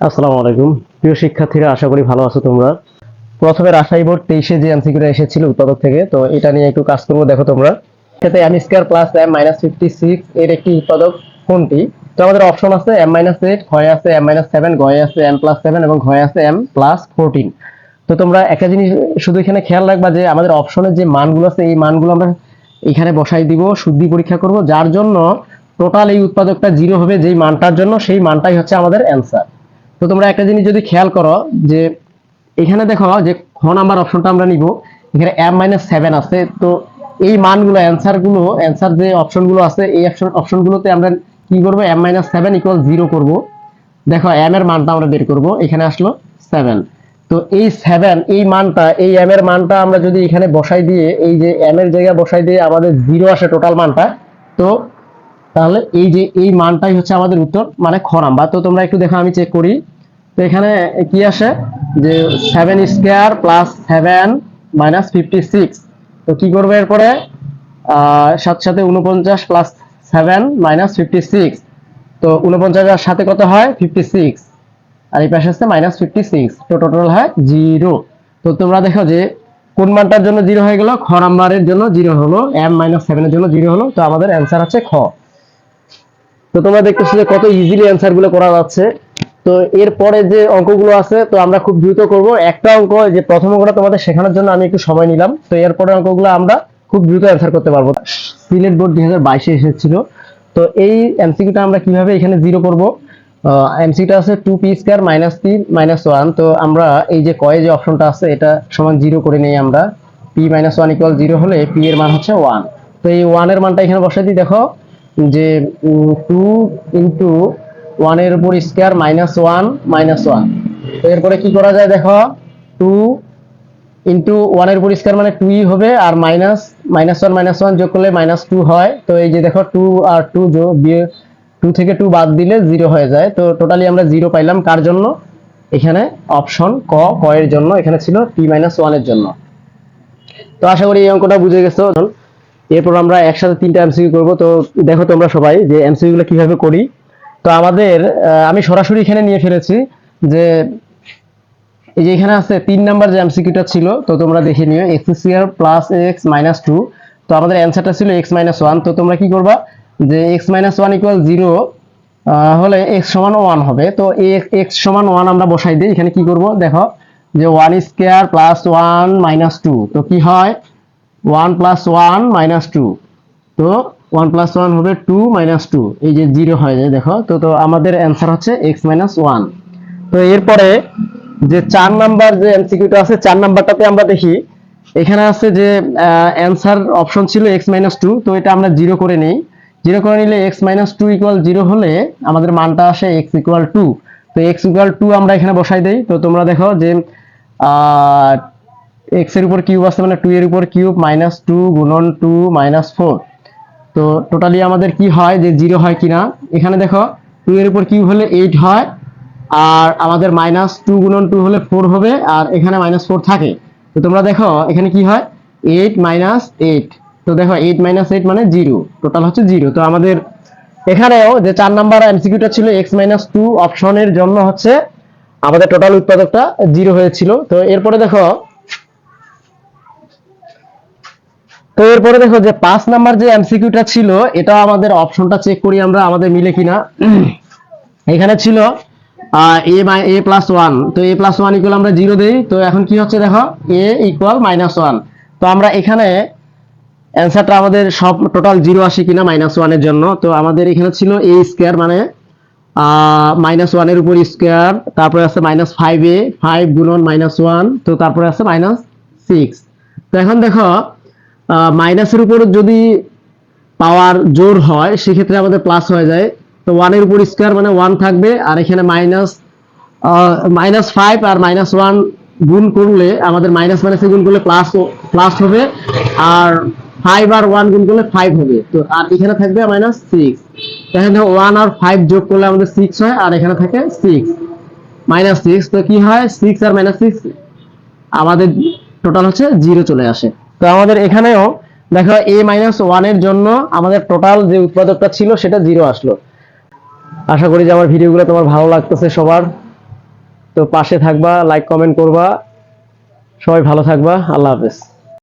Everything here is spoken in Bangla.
আসসালামু আলাইকুম। প্রিয় শিক্ষার্থীরা, আশা করি ভালো আছো তোমরা। প্রথমে রাজশাহী বোর্ড তেইশে যে এমসিকিউটা এসেছিল উৎপাদক থেকে, তো এটা নিয়ে একটু কাজ করব, দেখো তোমরা। এটাতে M square plus M minus fifty six এর একটি উৎপাদক কোনটি? তো আমাদের অপশন আছে এম মাইনাস এইট ঘয়ে আছে এম মাইনাস সেভেন ঘয়ে আছে এম প্লাস সেভেন এবং ঘয়ে আছে এম প্লাস ফোরটিন তো তোমরা একটা জিনিস শুধু এখানে খেয়াল রাখবা যে আমাদের অপশনের যে মানগুলো আছে, এই মানগুলো আমরা এখানে বসাই দিব, শুদ্ধি পরীক্ষা করব। যার জন্য টোটাল এই উৎপাদকটা জিরো হবে, যেই মানটার জন্য সেই মানটাই হচ্ছে আমাদের অ্যান্সার তো তোমরা একটা জিনিস যদি খেয়াল করো যে এখানে দেখো যে খ নাম্বার অপশনটা আমরা নিব। এখানে এম মাইনাস সেভেন আছে। তো এই মানগুলো অ্যান্সারগুলো অ্যান্সার যে অপশনগুলো আছে, এই অপশন অপশনগুলোতে আমরা কি করব? M minus seven equal zero করব। দেখো এম এর মানটা আমরা বের করব। এখানে আসলো সেভেন তো এই সেভেন এই মানটা, এই এম এর মানটা আমরা যদি এখানে বসাই দিয়ে, এই যে এম এর জায়গায় বসাই দিয়ে আমাদের জিরো আসে টোটাল মানটা, তো তাহলে এই যে, এই মানটাই হচ্ছে আমাদের উত্তর মানে খ নাম্বার। তো তোমরা একটু দেখো, আমি চেক করি। তো এখানে কি আসে? যে seven square plus seven minus fifty six তো কি করবে এরপরে? সাথে সাথে উনপঞ্চাশ plus seven minus fifty six তো উনপঞ্চাশের সাথে কত হয়? ফিফটি সিক্স আর এই পাশে আছে মাইনাস ফিফটি সিক্স তো টোটাল হয় জিরো তো তোমরা দেখো যে কোন মানটার জন্য জিরো হয়ে গেল? খ নাম্বারের জন্য জিরো হলো। এম মাইনাস সেভেনের জন্য জিরো হলো। তো আমাদের অ্যান্সার হচ্ছে খ। তো তোমরা দেখতেছো যে কত ইজিলি অ্যান্সারগুলো করা যাচ্ছে। তো এরপরে যে অঙ্কগুলো আছে, তো আমরা খুব দ্রুত করব। একটা অঙ্ক, যে প্রথম অঙ্কটা তোমাদের শেখানোর জন্য আমি একটু সময় নিলাম। তো এরপরে অঙ্কগুলো আমরা খুব দ্রুত অ্যান্সার করতে পারব। সিলেট বোর্ড দুই হাজার বাইশে এসেছিল। তো এই এমসিকিউটা আমরা কীভাবে এখানে জিরো করব? এমসিকিউটা আছে two P square minus three minus one তো আমরা এই যে কয়ে যে অপশনটা আছে, এটা সমান জিরো করে নিই আমরা। P minus one equal zero হলে পি এর মান হচ্ছে ওয়ান তো এই ওয়ানের মানটা এখানে বসাই দিই। দেখো, যে টু ইন্টু ওয়ানের উপর square minus one minus one তো এরপরে কি করা যায় দেখো? টু ইন্টু ওয়ানের উপর স্কোয়ার মানে টুই হবে, আর minus minus one minus one যোগ করলে মাইনাস টু হয়। তো এই যে দেখো টু আর টু টু থেকে টু বাদ দিলে জিরো হয়ে যায়। তো টোটালি আমরা জিরো পাইলাম কার জন্য? এখানে অপশন ক ক এর জন্য। এখানে ছিল পি মাইনাস ওয়ানের জন্য। তো আশা করি এই অঙ্কটা বুঝে গেছো। এরপর আমরা একসাথে তিনটা এমসিকিউ করব। তো দেখো তোমরা সবাই যে এমসিকিউ গুলো কীভাবে করি। তো আমাদের আমি সরাসরি এখানে নিয়ে ফেলেছি যে এই যে এখানে আছে তিন নাম্বার যে এমসিকিউটা ছিল, তো তোমরা দেখে নিও X square plus X minus two তো আমাদের অ্যান্সারটা ছিল এক্স মাইনাস ওয়ান তো তোমরা কি করবা যে X minus one equal zero হলে এক্স সমান ওয়ান হবে। তো এক্স সমান ওয়ান আমরা বসাই দিই। এখানে কি করব? দেখো, যে one square plus one minus two তো কি হয়? One plus one minus two তো ওয়ান প্লাস ওয়ান হবে টু মাইনাস টু এই যে জিরো হয়ে যায় দেখো, তো তো আমাদের অ্যান্সার হচ্ছে এক্স মাইনাস ওয়ান তো এরপরে যে চার নাম্বার যে এমসিকিউটা আছে, চার নাম্বারটাতে আমরা দেখি, এখানে আছে যে অ্যান্সার অপশন ছিল এক্স মাইনাস টু তো এটা আমরা জিরো করে নিই। জিরো করে নিলে X minus two equal zero হলে আমাদের মানটা আসে এক্স ইকুয়াল টু তো এক্স ইকুয়াল টু আমরা এখানে বসাই দেই। তো তোমরা দেখো যে এক্সের উপর কিউব আছে মানে টু এর উপর কিউব মাইনাস টু গুণন টু মাইনাস ফোর তো টোটালি আমাদের কি হয় যে জিরো হয় কিনা? এখানে দেখো টু এর উপর কিউব হলে এইট হয়, আর আমাদের মাইনাস টু গুণন টু হলে ফোর হবে, আর এখানে মাইনাস ফোর থাকে। তো তোমরা দেখো, এখানে কি হয়? এইট মাইনাস এইট তো দেখো এইট মাইনাস এইট মানে জিরো টোটাল হচ্ছে জিরো তো আমাদের এখানেও যে চার নাম্বার এমসিকিউটা ছিল এক্স মাইনাস টু অপশনের জন্য হচ্ছে আমাদের টোটাল উৎপাদকটা জিরো হয়েছিল। তো এরপরে দেখো তো এরপরে দেখো যে পাঁচ নাম্বার যে এমসিকিউটা ছিল এটা আমাদের অপশনটা চেক করি আমরা, আমাদের মিলে কিনা। এখানে ছিল A by A plus one তো এ প্লাস ওয়ান ইকুয়াল আমরা জিরো দিই। তো এখন কি হচ্ছে দেখো? এ ইকুয়াল মাইনাস ওয়ান তো আমরা এখানে অ্যান্সারটা আমাদের সব টোটাল জিরো আসে কিনা মাইনাস ওয়ানের জন্য। তো আমাদের এখানে ছিল এ স্কোয়ার মানে মাইনাস ওয়ানের উপর স্কোয়ার তারপরে আছে মাইনাস ফাইভ এ ফাইভ গুণন মাইনাস ওয়ান তো তারপরে আছে মাইনাস সিক্স তো এখন দেখো মাইনাসের উপর যদি পাওয়ার জোর হয়, সেক্ষেত্রে আমাদের প্লাস হয়ে যায়। তো ওয়ানের উপর স্কোয়ার মানে ওয়ান থাকবে, আর এখানে মাইনাস মাইনাস ফাইভ আর মাইনাস ওয়ান গুণ করলে, আমাদের মাইনাস মাইনাসে গুণ করলে প্লাস প্লাস হবে, আর ফাইভ আর ওয়ান গুণ করলে ফাইভ হবে। তো আর এখানে থাকবে মাইনাস সিক্স এখানে ওয়ান আর ফাইভ যোগ করলে আমাদের সিক্স হয়, আর এখানে থাকে সিক্স মাইনাস সিক্স তো কি হয়? সিক্স আর মাইনাস সিক্স আমাদের টোটাল হচ্ছে জিরো চলে আসে। তো আমাদের এখানেও দেখো এ মাইনাস ওয়ানের জন্য আমাদের টোটাল যে উৎপাদকটা ছিল সেটা জিরো আসলো। আশা করি যে আমার ভিডিওগুলো তোমার ভালো লাগতেছে সবার। তো পাশে থাকবা লাইক কমেন্ট করবা। সবাই ভালো থাকবা। আল্লাহ হাফেজ।